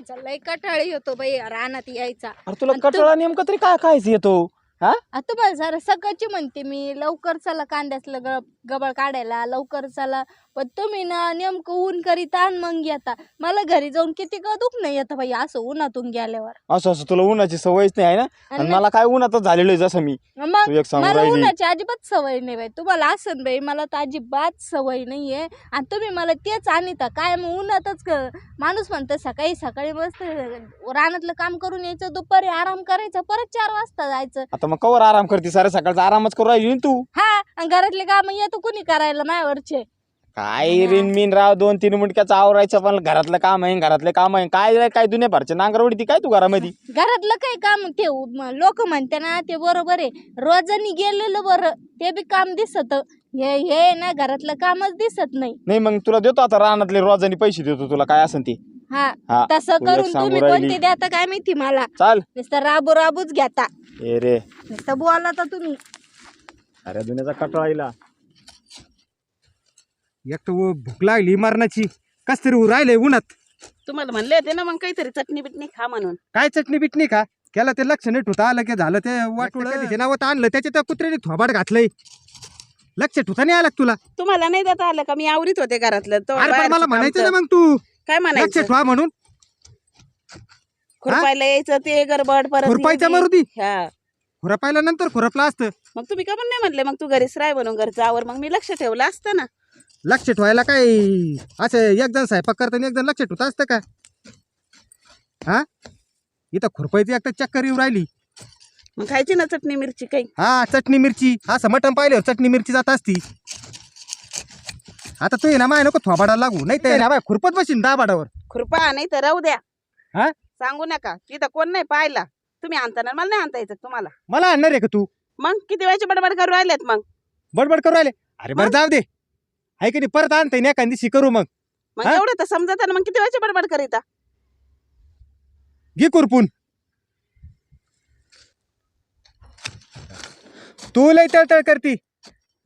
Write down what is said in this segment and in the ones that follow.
उन्हाचा लय कटाळी होतो बाई रानात यायचा. अरे तुला आणि तू- कटाळा नेमकं तरी काय कायच येतो? हा? आता तुम्हाला जरा सकाळची म्हणते मी. लवकर चला कांद्यातलं ग गबळ काढायला लवकर चला. पण तुम्ही ना नेमकं ऊन करीत आणि मग येता. मला घरी जाऊन किती का दुख नाही येतं बाई असं उन्हातून गेल्यावर. असं असं तुला उन्हाची सवयच नाही आहे ना? आणि आणि मला काय उन्हातच झालेलं आहे जसं मी. मग तू एक सांगू मला राहिली. उन्हाची अजिबात सवय नाही बाई. तुम्हाला असन बाई मला तर अजिबात सवय नाहीये. आणि तुम्ही मला तेच आणता. काय मग उन्हातच क- माणूस म्हणतं सकाळी सकाळी मस्त रानातलं काम करून यायचं दुपारी आराम करायचा परत चार वाजता जायचं. आता मग कवर आराम करते? सारे सकाळचा आरामच करू राहिली ना तू? हा आणि घरातले काम येतो कुणी करायला मायावरचे काय रिन मिन राव दोन तीन मुंडक्याचं आवरायचं पण घरातलं काम आहे घरातलं काम आहे. काय रे, काय दुनिया भरचे नांगरवडी ती काय तू घरामध्ये? घरातलं काही काम? ते लोक म्हणते ना ते बरोबर आहे. रोजानी गेलेलं बरं ते बी काम दिसत. हे हे ना घरातलं कामच दिसत नाही. नाही मग तुला देतो आता रानातले रोजानी पैसे देतो तुला काय असेल ते? हा हा तसं एक करून सांगू तुम्ही राहिली. कोणते द्याता काय माहिती मला? चाल. नुसतं राबू राबूच घेता. ए रे. नुसतं बोला तुम्ही. अरे दुनियाचा कटाळा आईला एक तर व- भूक लागली मरणाची. कस तरी राहिले उन्हात. तुम्हाला म्हणले होते ना मग काहीतरी चटणी बिटणी खा म्हणून. काय चटणी बिटणी का केला ते लक्ष नाही ठुता आलं की झालं ते वाटूळ नावात आणलं त्याच्या त्या कुत्र्याने थोबाड घातलंय. लक्ष ठुता नाही आलं का तुला? तुम्हाला नाही देता आलं का? मी आवरीत होते घरातलं. तो अरे पण बाहेरचं मला म्हणायचं ना मग तू. काय लक्ष म्हणायचं? ठेवा म्हणून. खुरपायला यायचं ते गडबड परत खुरपायचं. मारुती हा. खुरपायला नंतर खुरपला असतं. मग तुम्ही का पण नाही म्हणले? मग तू घरीच राह म्हणून घरचं. आवर मग मी लक्ष ठेवलं असतं ना. लक्ष ठेवायला काय? असं एक जण स्वयंपाक करताना एक जण लक्ष ठेवता असतं का? हा? इथं खुरपायची एक तर चक्कर येऊ राहिली. मग खायची ना चटणी मिरची काही? हा चटणी मिरची. असं मटण पाहिल्यावर चटणी मिरची जात असती. आता तू ये ना माय नको थोबाडा लागू. नाही तर ना बाय खुरपत बसीन दाबाडावर खुरपा नाही तर राहू द्या. हा? सांगू नका. तिथं कोण नाही पाहिला. तुम्ही आणताना मला नाही आणता यायचं तुम्हाला. मला आणणार आहे का तू? मग किती वेळचे बडबड करू राहिलेत मग? बडबड करू राहिले. अरे बरं जाऊ दे. आहे की नाही? परत आणता नाही एखादी करू मग. मग हा? एवढं तर समजत ना मग किती वेळचे बडबड करीता? घे कुरपून. तू लय तळतळ करती.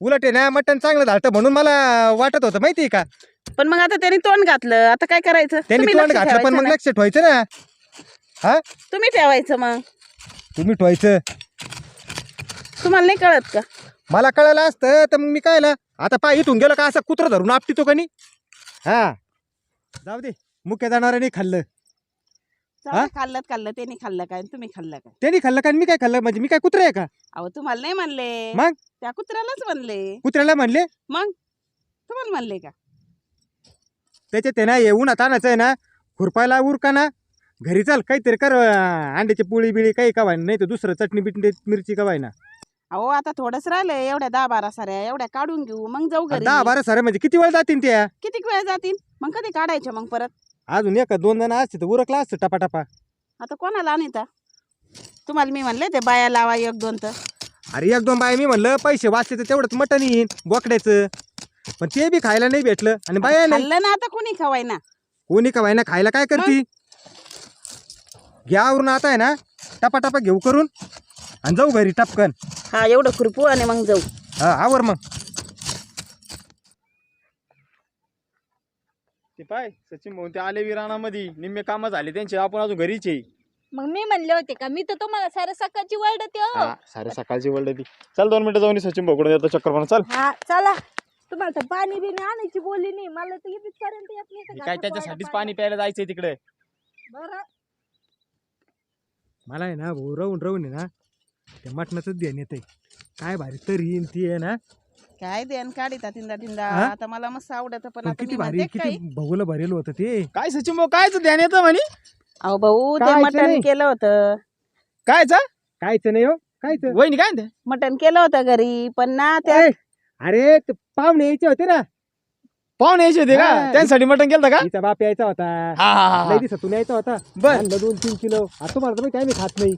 उलट आहे ना मटण चांगलं झालं म्हणून मला वाटत होतं माहितीये का? पण मग आता त्यांनी तोंड घातलं आता काय करायचं? त्यांनी तुम्ही तोंड लक्ष घातलं पण ठेवायचं मग ना. लक्ष ठेवायचं ना. तुम्ही ठेवायचं मग. तुम्ही ठेवायचं. तुम्हाला नाही कळत का? मला कळालं असतं तर मग मी काय आता पाय इथून गेलं का असं कुत्र धरून आपटितो का नाही हा. जाऊ दे मुख्य जनावरांनी खाल्लं. हा? खाल्लं खाल्लं त्यांनी खाल्लं काय आणि तुम्ही खाल्लं काय? त्यांनी खाल्लं का आणि मी काय खाल्लं? म्हणजे मी काय कुत्र आहे का? अहो तुम्हाला नाही म्हणले. मग? त्या कुत्र्यालाच म्हणले. कुत्र्याला म्हणले? मग? तुम्हाला म्हणले का? त्याच्यात आहे ना येऊन आता आणायचं आहे ना खुरपायला उरका ना? घरी चाल काहीतरी कर अं, अंड्याची पोळी बिळी काही का व्हायना नाही तर दुसरं चटणी बिटणी मिरची का व्हायना? अहो आता थोडंच राहिलंय एवढ्या दहा बारा साऱ्या एवढ्या काढून घेऊ मग जाऊ घरी. दहा बारा सारे म्हणजे किती वेळ जातील त्या? किती वेळ जातील? मग कधी काढायच्या मग परत? अजून एक दोन जण असते तर उरकला असतं टपा टपा आता कोणाला आणता? तुम्हाला मी म्हणले ते बाया लावा एक दोन तर. अरे एक दोन बाय मी म्हणलं पैसे वाचते तर तेवढंच मटण येईन बोकड्याचं. पण ते बी खायला नाही भेटलं. आणि बाया नाही. खाल्लं ना आता कोणी खवाय ना कोणी का व्हायना खायला काय करती? घ्यावरून आता आहे ना टपा टपा घेऊ करून आणि जाऊ घरी टपकन. हा एवढं खुरपू आणि मग जाऊ. हा आवर मग. ते पाय सचिन भाऊ ते आले विराणामध्ये. निम्मे कामं झाले त्यांचे आपण अजून घरीच आहे. मग मी म्हणले होते का मी तर तुम्हाला सारं सकाळची वर्डते हो. हा, सारे सकाळची वर्ल्ड ती चल दोन मिनिटं जाऊन ये सचिन भाऊकडे येतो चक्कर मारून. चल. हा चला. तुम्हाला तर पाणी बिणी आणायची बोलली नाही. मला तर इथेच पर्यंत येत नाही तर काय घरात त्याच्यासाठीच पाणी प्यायला जायचंय तिकडे? बरं. मला आहे ना भाऊ राहून राहून आहे ना त्या मटणाचंच ध्यान येते काय भारी तरी येईन ती आहे ना. काय देन काढिता तिंदा तिंदा. हा? आता मला मस्त आवडत पण पण आता किती भारी म्हणते किती काही. भाऊला भरेल होतं ते. काय सचिन भाऊ कायच ध्यान येतं म्हणे? अहो भाऊ ते कायचं मटण नाही. केलं होतं. कायच? कायच नाही हो कायच? वहिनी काय म्हणते? मटण केलं होतं घरी पण ना त्या ए, अरे ते पाहुणे यायचे होते ना. पाहुणे यायचे होते का? हा. त्यांसाठी मटण केलं का? तिचा बाप यायचा होता. हा हा हा, दिवसातून यायचा होता. बर. आणलं दोन तीन किलो. आता तुम्हाला तर माहिती आहे, मी खात नाही.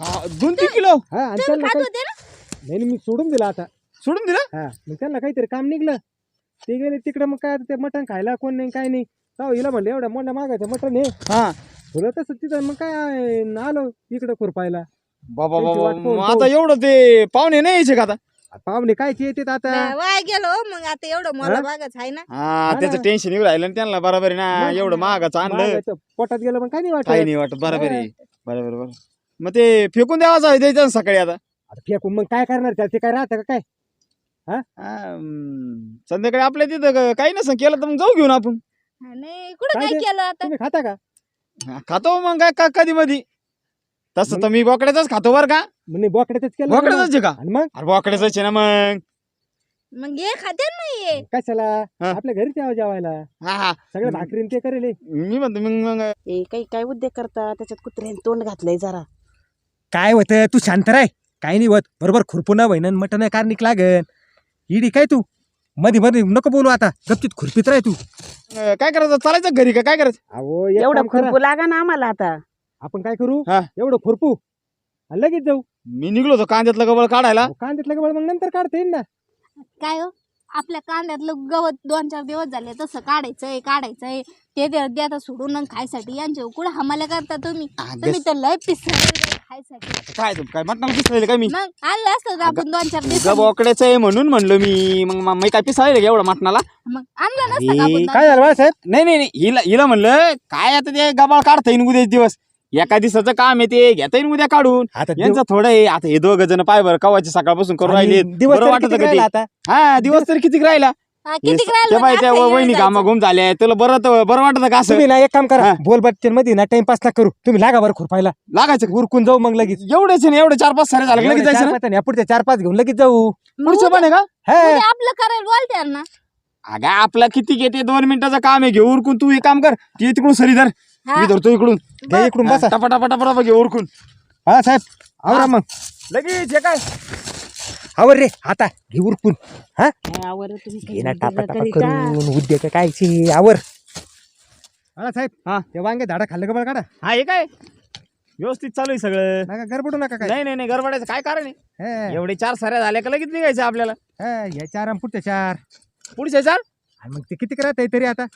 हा, दोन तीन किलो? हा आणि तुम्ही त्यांना खात काही होते ना नाही नाही, मी सोडून दिला आता. सोडून दिलं? हा मग त्यांना काहीतरी काम निघलं. ते गेले तिकडे मग काय ते मटण खायला कोण नाही काय नाही. जाऊ हिला म्हणलं एवढ्या मोठ्या मागायचं मटण हे हा. तुला तसं तिथं मग काय आलो इकडं खुरपायला. बाबा त्यांची बाबा वाट पाहून मग आता एवढं ते पाहुणे नाही यायचे का आता? पाहुणे कायचे येतात आता? वाया गेलो हो, मग आता एवढं मला हा? आहे ना. हा ना. त्याचं टेन्शन येऊ राहिलं ना त्यांना बरोबर आहे ना मग. एवढं महागाचं आणलं. पोटात गेलं मग काय नाही वाटत? काही नाही वाटत बरोबर. आहे बरोबर बरोबर. मग ते फेकून द्यावाचं आहे द्यायचं ना सकाळी आता. आता फेकून मग काय करणार त्यात? ते काय राहतं का काय? हा, संध्याकाळी आपल्या तिथं क- काही नसं केलं तर मग जाऊ घेऊन आपण. नाही कुठं काय काय ते? केलं आता? तुम्ही खाता का? हा, खातो मग काय का कधी मधी. तसं तर मी बोकड्याचाच खातो बरं का. म्हणजे बोकड्यातच केलं ना मग. बोकड्याचाच आहे का? आणि मग? अरे बोकड्याच आहे ना मग. मग हे खाते नाहीये कशाला? हा. आपल्या घरी यावं जेवायला. हा हा. सगळं भाकरीन ते करेल हे. मी म्हणतो मग मग ए काही काय उद्योग करता त्याच्यात कुत्र्याने तोंड घातलंय जरा. काय होतं? तू शांत राय काय नाही होत. बरोबर खुरपून वहिनं मटन कार्निक लागन. इडी काय तू? मध्ये मध्ये नको बोलू आता. गपचित खुरपीत राय तू. अं, काय करायचं? चालायचं घरी का? काय करायचं? अहो एक एवढं काम करा. खुरपू लागा ना आम्हाला आता. आपण काय करू? हा. एवढं खुरपू. आणि लगेच जाऊ. मी निघलो होतो कांद्यातलं गबळ काढायला. कांद्यातलं गवळ मग नंतर काढता येईल ना. काय हो? आपल्या कांद्यातलं गवत दोन चार दिवस झाले. तसं काढायचंय काढायचंय. ते ते अर्धी आता सोडून आणि खायसाठी. यांच्या कुठं हमाल्या करता तुम्ही? तुम्ही तर लय पिसळ खायसाठी. काय तू काय मटणाला पिसलेलं काय मी? मग आणलं असतं तर आपण दोन चार दिवस बोकड्याचं आहे म्हणून म्हणलो मी. मग मग मी काय पिसाळले का एवढं मटणाला? मग आणलं नसतं का आपण काय झालं बाळासाहेब नाही नाही नाही. हिला हिला म्हणलं काय आता ते गबाळ काढता येईन उद्या दिवस? एका दिवसाचं काम आहे ते घेता येईन उद्या काढून. आता दिव- यांचं थोडं आहे. आता हे दोघ जण पाय बरं कवाचे सकाळपासून करून आणि राहिले दिवस बरं तरी वाटत किती? राहिला आता? हा दिवस तरी किती राहिला? हा, किती राहिलं त्या बाई ना, त्या आता वहिनी येऊन घामा घुम झाल्या तुला बरं तर- बरं वाटत का असं? तुम्ही ना एक काम करा. हा. बोल बच्चनमध्ये ना टाइमपास ना करू. तुम्ही लागा बरं खुरपायला. लागायचं उरकून जाऊ मग लगेच. एवढेच आहे ना एवढे चार पाच सारे झाले लगेच एवढे जायचं चार ना? पाच आणि या पुढच्या चार पाच घेऊन लगेच जाऊ. मग पुढचं पण आहे का? हा. उद्या आपलं करायला बोलते ना अगं आपला किती घेते? दोन मिनिटाचं काम आहे. घे उरकून तू हे काम कर. ती तिकडून सरी धर. हा. मी धरतो इकडून. घ्या इकडून बसा. टपा टपा टपा टपा घे उरकून. हा साहेब. आवरा मग. लगेच हे काय? आवर रे आता घे उरकून. हा? आवर घे ना टापा टापा. करून उद्योग कायची आवर. हा साहेब हा. ते वांगे झाडा खाल्लं का बरं काढा? हा हे काय? व्यवस्थित चालू आहे सगळं. नका गडबडू नका काय. नाही नाही नाही गरबडायचं काय कारण आहे? हा, एवढे चार साऱ्या झाल्या का लगेच निघायचं आपल्याला? हा, या चार आणि पुढच्या चार. पुढचे चार? आणि मग ते किती राहत तरी आता?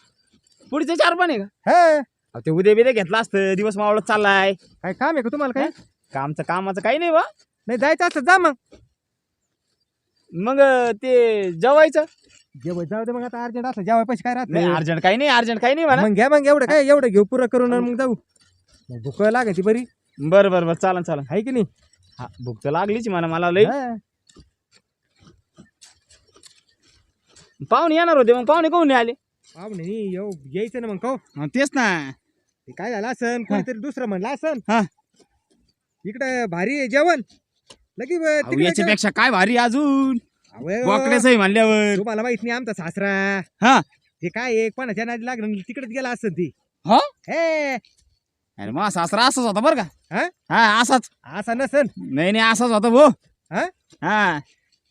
पुढचे चार पण आहे का? हा. अहो, ते उद्या बिद्या घेतला असतं दिवस मावळत चाललाय. काय काम आहे का तुम्हाला काय? कामचं कामाचं काही नाही बा. नाही जायचं असतं जा मग. मग ते जेवायचं? जेवाय जाऊ दे मग आता अर्जंट असलं जेवाय पैसे काय राहत नाही नाही. अर्जंट काही नाही अर्जंट काही नाही म्हणा. मग घ्या मग एवढं काय एवढं घेऊ पुरं करून आणि मग जाऊ. मग भूक लागायची बरी. बरं बरं बरं चालन चालन. आहे की नाही? हा भूक तर लागलीच म्हणा मला लई. हा. पाहुणे येणार होते मग पाहुणे कोण नाही आले? पाहुणे नाही, येऊ यायचं ना मग हा, तेच ना. ते काय झालं असन कोणीतरी दुसरं म्हणलं असन. हा. इकडे भारी आहे जेवण. लगी ब- अहो, तिकडे जेवण. याच्यापेक्षा काय? भारी अजून? बोकड्याच आहे म्हणल्यावर. तुम्हाला माहीत नाही आमचा सासरा. हा. ते काय आहे कोणाच्या नादी लागलं तिकडेच गेला असं ती. हा? हे. अरे मग सासरा असाच होता बरं का? हा? हा असाच. असा नसन. नाही नाही असाच होता भो. हा? हा.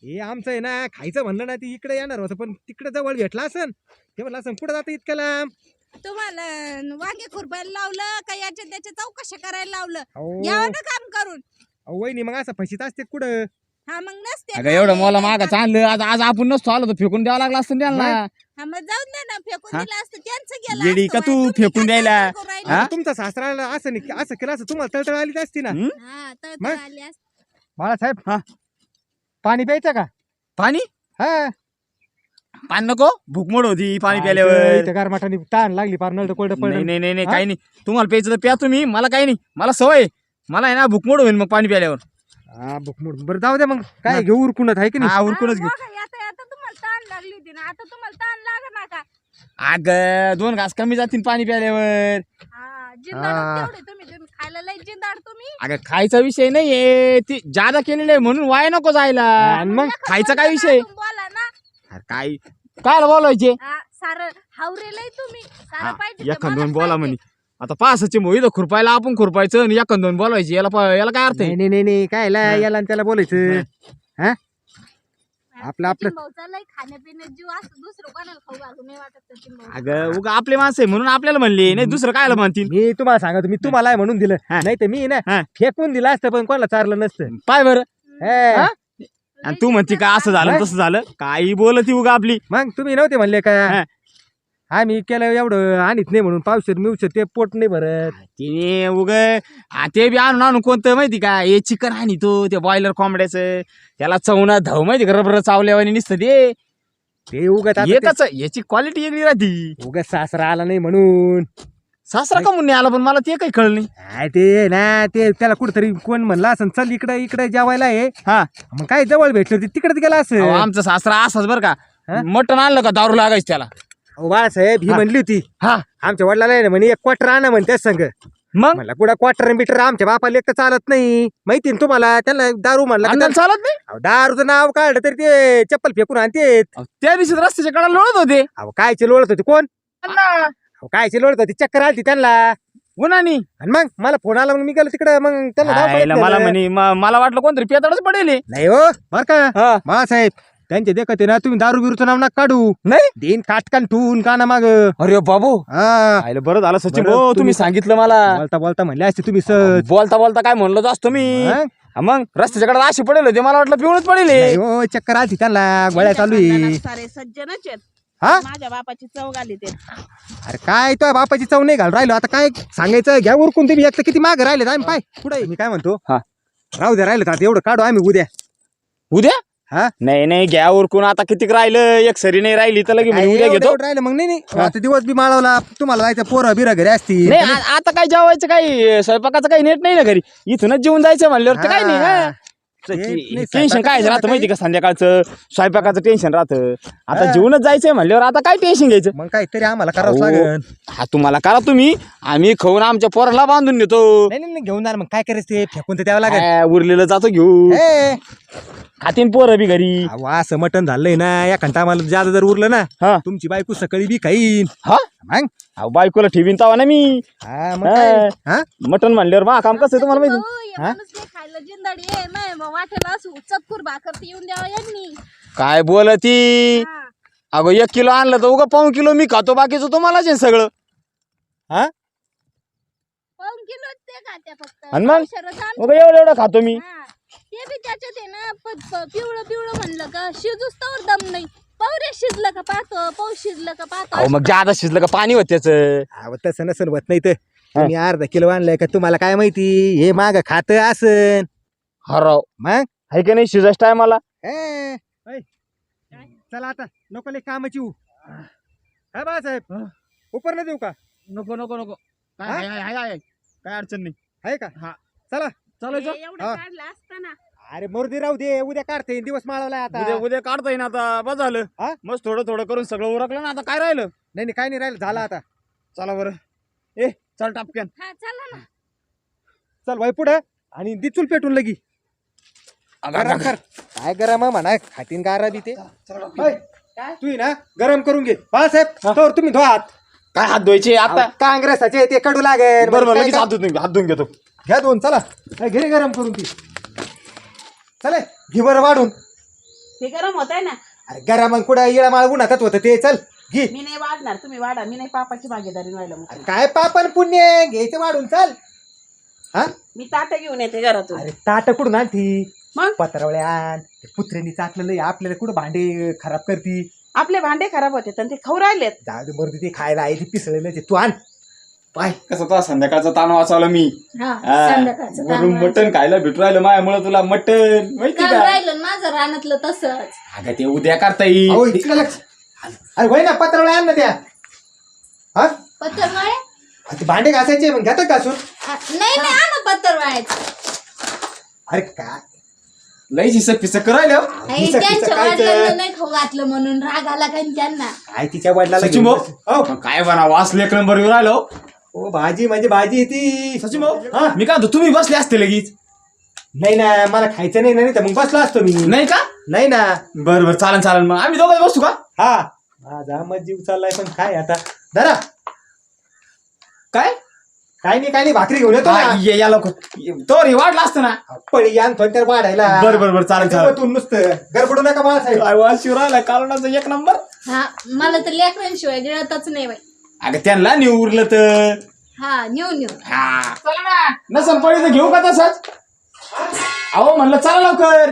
हे आमचं आहे ना खायचं म्हणलं ना ती इकडे येणार होतं पण तिकडे जवळ भेटला असन. ते म्हणलं असं कुठं जातं इतक्या लांब? तुम्हाला वांगे खुरपायला लावलं का याच्या त्याच्या चौकशी करायला लावलं? अहो. यावं ना काम करून. अहो, वहिनी मग असं फशीत असते कुठं हा मग नसते अगं ना, एवढं मला मागं आणलं आज आज आपण नसतो आलो तर फेकून द्यावं लागलं असतं त्यांना हा मग दे ना फेकून हा? दिलं असतं त्यांचं गेलं येडी असतं का तू बाई, तुम्ही फेकून काय द्यायला? राहिले? हा? तुमचा सासरा असं नाही असं केलं असं तुम्हाला तळतळ आली असती ना? हा तळतळ मग? आली असती. बाळासाहेब हा. पाणी प्यायचं का पाणी हा पाणी नको भूकमोड होती पाणी प्यायल्यावर गारमाटाने ताण लागली पार नळ कोरडं नाही पडलं नाही नाही नाही? काही नाही तुम्हाला प्यायचं तर प्या तुम्ही मला काही नाही मला सवय आहे. मला आहे ना भूकमोड होईल मग पाणी प्यायल्यावर. हा बुकमुड बरं जाऊ दे मग. काय घेऊ उरकूनच आहे की नाही? हा उरकूनच घेऊ. बघा, आता आता तुम्हाला ताण लागली होती ना. आता तुम्हाला ताण लाग ना का? अग दोन घास कमी जातील पाणी प्यायल्यावर. हा जिंदाड हा. तेवढे तुम्ही तुम्ही खायला लय जिंदाड तुम्ही. अगं खायचा विषय नाहीये. ती जादा केलेलं आहे म्हणून वाया नको जायला. आणि मग? खायचा काय विषय? ना, बोला ना. अरे काय काय बोलायचे? हा, सारं हावरे लय तुम्ही. सारं हा, पाहिजे ते एखाद दोन बोला पाहिजे. आता पासाचे मोहित खुरपायला आपण खुरपायचं आणि एखाद दोन बोलायचे याला प- याला काय अर्थ आहे? नाही नाही नाही, नाही काय ला-. याला आणि त्याला बोलायचं? हा. आपलं- आपलं- सचिन भाऊचा लय खाण्यापिण्यात जीव असं दुसरं कोणाला खाऊ घालू? नाही वाटत सचिन भाऊ अगं उगा आपले माणसं आहे म्हणून आपल्याला म्हणले नाही दुसरं कायला म्हणतील? मी तुम्हाला सांगतो मी तुम्हाला आहे म्हणून दिलं. हा. नाही तर मी ना हा. फेकून दिलं असतं पण कोणाला चारलं नसतं. पाय बरं. हे, हा? आणि तू म्हणते का असं झालं? तसं झालं? काही बोलती उगा आपली. मग तुम्ही नव्हते म्हणले का? हा. आम्ही केलं एवढं आणत नाही म्हणून पावशेर मिवशेर ते पोट नाही भरत. ते उग ते बी आणून आणून कोणतं माहिती का? हे चिकन आणि तो ते बॉयलर कोंबड्याचं. त्याला चवना धाव माहिती का? रबर चावल्यावानी नुसतं ते. ते उगत एकच याची क्वालिटी वेगळी राहती. उगाच सासरा आला नाही म्हणून. सासरा का म्हणून नाही आला? पण मला ते काही कळलं नाही. काय ते ना ते त्याला कुठतरी कोण म्हणला असं चल इकडे इकडे जेवायला आहे हा. मग काय जवळ भेटलं ते तिकडे गेला अहो, असं आमचा सासरा असाच बरं का. हा? मटण आणलं का दारू लागायचं त्याला? बाळासाहेब ही हा. म्हणली होती. हा. आमच्या वडिलाला आहे ना म्हणे एक क्वार्टर आणा म्हणते संघ मग? मला कुठं क्वार्टर बिटर आमच्या बापाला एक तर चालत नाही. माहिती ना तुम्हाला? त्यांना दारू म्हणला की त्याला- चालत नाही? अहो, दारूचं नाव काढलं तरी ते चप्पल फेकून आणते अहो, त्या दिवशी रस्त्याच्या कडाला लोळत होते. अहो कायचे लोळत होते? कोण? अण्णा अहो कायचे लोळत होते? चक्कर आलती त्यांना. उन्हानी आणि मग? मला फोन आला मग मी गेलो तिकडे. मग त्यांना आयला मला नेलं. म्हणे म- मला वाटलं कोणतरी पेताडच पडेल हे. नाही हो. बर का? हा. बाळासाहेब त्यांचे देखत आहे ना तुम्ही दारू बिरूचं नाव नका काढू. नाही? देईन काटकान ठेवून का ना माग. अरे बाबू. हा. आयला बरं झालं सचिन बरं, भाऊ तुम्ही तुम्ही सांगितलं मला. बोलता बोलता म्हणले असते तुम्ही सहज बोलता बोलता काय म्हणलो तर असतो मी. हा? हा मग रस्त्याच्या कडाला अशी पडेल होते मला वाटलं पिवळच पडेल हे. नाही हो चक्कर आलती त्यांना गोळ्या चालू आहे. त्यांच्या खानदानात सारे सज्जनच आहेत. हा? माझ्या बापाची चव घाली ते. अरे काय तो बापाची चव नाही घाल राहिलो. आता काय सांगायचं घ्या उरकून तुम्ही एक तर किती माग राहिले आम्ही पाय पुढे मी काय म्हणतो? हा. राहू द्या राहिलं आता एवढं काढू आम्ही उद्या. उद्या? हा? नाही नाही घ्या उरकून. आता किती राहिलं? एक सरी नाही राहिली तर लगे म्हणे काय उद्या घेतो. राहिलं मग नाही नाही. आता दिवस बी माळवला तुम्हाला जायचं पोरं बिरं घरी असतील. नाही आ- आता काय जेवायचं काही? स्वयंपाकाचं काही नेट नाही ना घरी? इथूनच जेवून जायचं म्हणल्यावर तर काय नाही हा. नाही, टेन्शन स्वयंपाकाचं काय राहतं काही- माहिती का संध्याकाळचं? स्वयंपाकाचं टेन्शन राहतं. आता. जेवणच जायचंय म्हणल्यावर आता काय टेन्शन घ्यायचं? मग काहीतरी आम्हाला करावं अहो. लागेल. हा तुम्हाला करा तुम्ही. आम्ही खाऊन आमच्या पोराला बांधून देतो नाही नाही नाही, घेऊन जा ना मग. काय करायचं ते? फेकून तर द्यावं लागेल. उरलेलं जातो घेऊ. ए, खातीन पोरं बी घरी. अहो, असं मटण झालंय ना या घंटा आम्हाला जादा जर उरलं ना हा. तुमची बायको सकाळी बी खाईन. हा? मग? अहो, बायकोला ठेवीन तवा ना मी. हा मग काय? हा. मटन म्हणल्यावर मा काम कसं आहे तुम्हाला माहिती? भाऊ, हे हा? माणूस नाही खायला जिंदाडी आहे नाही मग वाटेला असं चतकुर भाकर तर येऊन द्यावा यांनी काय बोल ती हा. अगं एक किलो आणलं तर उगा पाऊन किलो मी खातो बाकीचं तुम्हालाच आहे सगळं. पाऊण किलो ते खात्या फक्त. आणि मग? पावशेरच आण. उगा एवढं एवढं खातो मी. हा. ते बी त्याच्यात आहे ना पिवळं पिवळं म्हणलं का शिजूच तर दम नाही. पावरे शिजलं का पाहतो पाऊस शिजलं का अहो पाहतो मग जादा शिजलं का पाणी होत त्याच? अहो, तसं नसन होत नाही तर. तुम्ही अर्धा किलो आणलंय का तुम्हाला काय माहिती? हे माग खात असन. हराव मग? आहे का नाही शिजायच टायमाला ए, ऐ, चला आता नको लय कामाची ऊ. काय बाळासाहेब उपर देऊ का? नको नको नको. काय आहे, आहे आहे काय अडचण नाही. आहे का? हा. चला. चालायचं एवढं हा. काढलं असतं ना अरे मोरदी राहू दे उद्या काढता येईल दिवस माळवलाय उद्या आता. उद्या काढता येईन आता बस झालं. हा? मस्त थोडं थोडं करून सगळं उरकलं ना आता काय राहिलं? नाही नाही काय नाही राहिलं झालं आता. चला बरं. ए चल टापक्यान. हा चला ना. चल भाई पुढं. आणि दिचूल पेटून लगी. गरम कर काय गरम आहे म्हणा खातीन गारा बी ते. तू ही ना गरम करून घे. बाळासाहेब तर तुम्ही धुवा हात काय हात धुवायचे? आता काँग्रेसाचे ते कडू लागेल. बरं बरं काय लगेच हात धुवून हात धुवून घेतो. घ्या दोन चला. ए, घे रे गरम करून ती. चले घे बरं वाढून. ते गरम होत आहे ना. अरे गरम कुठं येळा माळ उन्हातच होतं ते चल घे. मी नाही वाढणार तुम्ही वाढा. मी नाही पापाची भागीदारी व्हायला मग अरे काय पापन पुण्य घ्यायचं वाढून चल. हा? मी ताटं घेऊन येते घरातून. अरे ताट कुठून आणती? मग? पत्रावळे आण. ते कुत्र्यांनी चाटलेलं आपल्याला कुठं भांडे खराब करती? आपले भांडे खराब होते आणि ते खाऊ राहिलेत. जाऊ दे बरं ते खायला आहे ती पिसळलेलं आहे ते तू आण. पाय. कसं तो संध्याकाळचा ताण वाचवला मी. हा वरून काम मटण खायला भेटू राहिलं माझ्यामुळे तुला मटण. माहिती का? राहिलं ना माझं रानातलं तसंच. अगं ते उद्या करता अहो, येईल इकडे लक्ष. अरे होय ना पत्रावळे आण ना त्या. हा? आ, ते भांडे घासायचे मग घेतात घासून नाही नाही आणा वाळायचं अरे काय लई हिसक पिसक करायला आई, हिचं- हिचं त्यांच्या काय वडिलांना तर? नाही खाऊ घातलं म्हणून राग आला का त्यांना? काय तिच्या वडिलाला सचिन घेऊन भाऊ बस. हो. काय बना वास लेकर नंबर येऊ राहिलो ओ भाजी म्हणजे भाजी ती सचिन भाऊ हा? मी काय म्हणतो तुम्ही बसले असते लगेच. नाही ना मला खायचं नाही ना नाही तर मग बसलो असतो मी. नाही का? नाही ना. बरं बरं चालन चालन. मग आम्ही दोघं बसू का? हा. माझा मग जीव चाललाय पण काय आता? धरा. काय? काय नाही काय नाही भाकरी घेऊन येतो हा, ना ये- या लवकर. तो रे वाढला असतं ना. पळी आणतो तर वाढायला. बरं बरं बरं चालेल चालेल तू नुसतं गडबडू नका मला साहेब. काय कालवणाचा एक नंबर. हा मला तर लेकरांशिवाय गिळतच नाही बाई. अगं त्यांना नेऊ उरलं तर. हा नेऊ नेऊ. हा. चला ना. नसन पळी तर घेऊ का तसंच? अहो म्हणलं चला लवकर.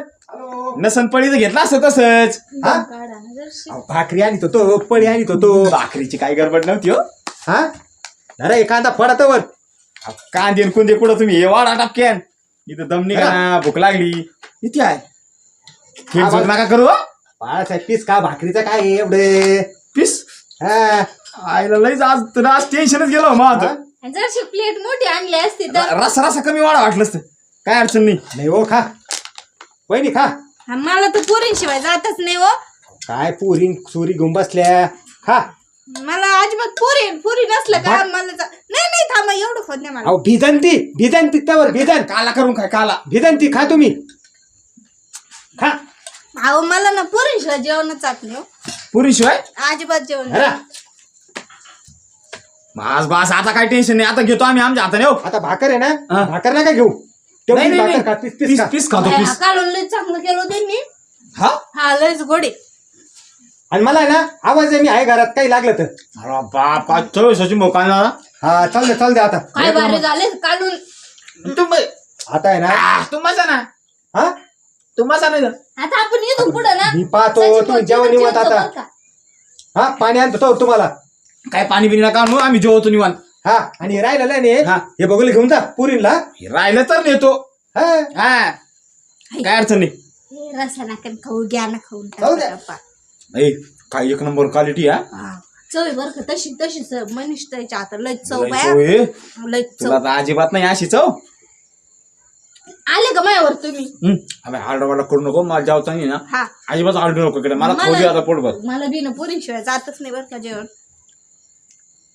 नसन पळी तर घेतला असतं तसंच. हा? काढा ना जराशी. अहो, भाकरी आणतो तो पळी आणतो तो भाकरीची काय गडबड नव्हती हो. हा? अरे एखादा फडा वर. कांदे न कुंदे कुठं तुम्ही? हे वाढा टापक्यान. इथं दम निघा भूक लागली. इथे आहे? खेळ नका करू हो. बाळासाहेब पीस का? भाकरीचं काय आहे एवढे? पीस? हा. आईला लईच आज तर आज टेन्शनच गेलो मग. हा? आणि जराशी प्लेट मोठी आणली असती तर? रसा रसा कमी वाढा वाटलं असतं. काय अडचण नाही. नाही हो खा. वहिनी खा. हा, मला तर पुरीशिवाय जातच नाही हो. काय पुरी सुरी घेऊन बसल्या? खा. मला अजिबात पुरी पुरी नसलं का? मला जा- नाही नाही थांबा एवढं फोन नाही मला अहो भिजंती. भिजंती त्यावर भिजन काला करून काय काला. भिजंती खा तुम्ही. खा. अहो मला ना पुरीशिवाय जेवणच जात नाही हो. पुरी शिवाय अजिबात जेवण बस बस आता काय टेन्शन नाही. आता घेतो आम्ही आमच्या हाताने हो. आता भाकर आहे ना? हा. भाकर नका घेऊ. नाही तेवढी नाही भाकर खा नाही. पीस खा. खातो. पीस. काढून लय चांगलं केलं त्यांनी. हा? हा लयच गोडे आणि मला आहे ना आवाज आहे मी आहे घरात काही लागलं तर. अरे बाप काय चोवीसाची मोका ना हा चाल दे चाल दे आता. काय भारी झाले काढून तुम आता आहे ना? तुम्हाला ना? हा? तुम्हाला नाही आता आपण येतो पुढे ना. मी पाहतो सचिन तुम्ही जेवण निवत आता. बरं का? हा पाणी आणतो तो तुम्हाला. काय पाणी बिणी नका आणू आम्ही जेवतो निवांत. हा आणि हे राहिलेलं आहे हा. ना हे बघून घेऊन जा पुरीला. हे राहिलं तर नेतो. हा. हा. काय अडचण नाही. हे रसा नाकन खाऊ घ्या ना खाऊन खाऊ द्या. टाका. काय एक नंबर क्वालिटी हा? हा. चव आहे बरं का तशी तशीच मनीष त्याच्या आता लय चव लय बाया चव आहे. लय तुला चव तर अजिबात नाही अशी चव. आले का मायावर तुम्ही? हम्म. अबे करू नको मला जेवता नाही ना. हा. अजिबात आरडू नको इकडे मला खाऊ दे आता पोटभर मला बी ना पुरीशिवाय जातच नाही बरं का जेवण.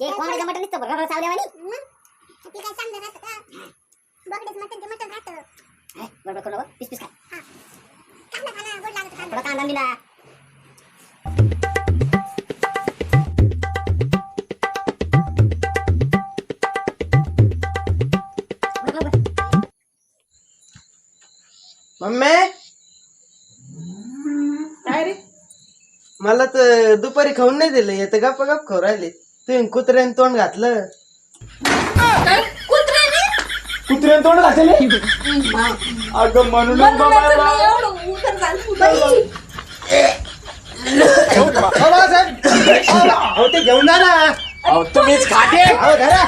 ते कोंबड्याचं मटण दिसतं बरं चावल्यावानी बरोबर करू नको. पीस पीस खा. थोडा कांदा दिला. मम्मी? काय रे? मला तर दुपारी खाऊन नाही दिलं येतं गप्पा गप खाऊ राहिले तुम्ही कुत्र्याने तोंड घातलं. काय? कुत्र्याने कुत्र्याने तोंड घातले? अगं म्हणून म्हणूनच मी एवढं उतर झालं. बाई. अहो, बाळासाहेब अहो, अहो, ते घेऊन जा ना. तुम्हीच खाते अहो धरा.